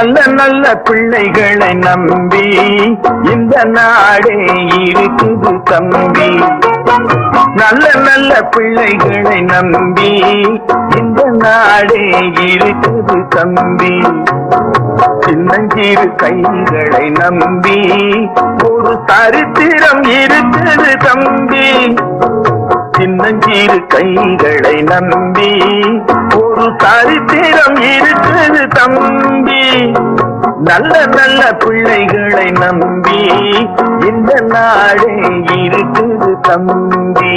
நல்ல நல்ல பிள்ளைகளை நம்பி இந்த நாடே இருக்குது தம்பி. நல்ல நல்ல பிள்ளைகளை நம்பி இந்த நாடே இருக்குது தம்பி. சின்னஞ்சிறு கைகளை நம்பி ஒரு சரித்திரம் இருக்குது தம்பி. சின்னஞ்சிறு கைகளை நம்பி சரித்திரம் இருக்குது தம்பி. நல்ல நல்ல பிள்ளைகளை நம்பி இந்த நாடே இருக்குது தம்பி.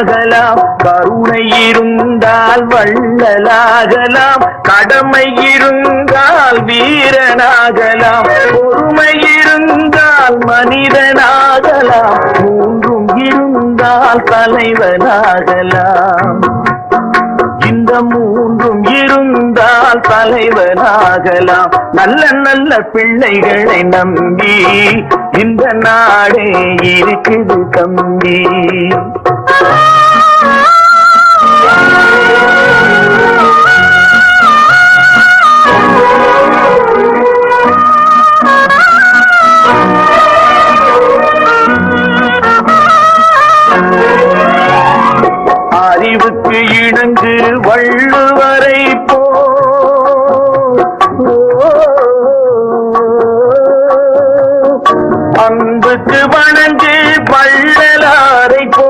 ஆகலாம் கருணை இருந்தால் வள்ளலாகலாம். கடமை இருந்தால் வீரனாகலாம். பொறுமை இருந்தால் மனிதனாகலாம். மூன்றும் இருந்தால் தலைவனாகலாம். இந்த மூன்றும் இருந்தால் தலைவனாகலாம். நல்ல நல்ல பிள்ளைகளை நம்பி இந்த நாடே இருக்குது தம்பி. அறிவுக்கு இணங்கு வள்ளுவரை போ. அன்புக்கு வணங்கு வள்ளலாரை போ.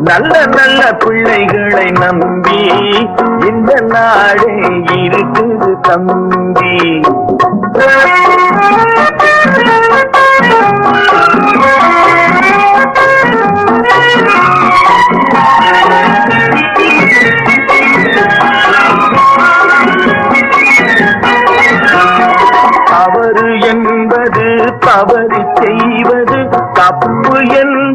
நல்ல நல்ல பிள்ளைகளை நம்பி இந்த நாடே இருக்குது தம்பி. அவரு என்பது தவறு செய்வது தப்பு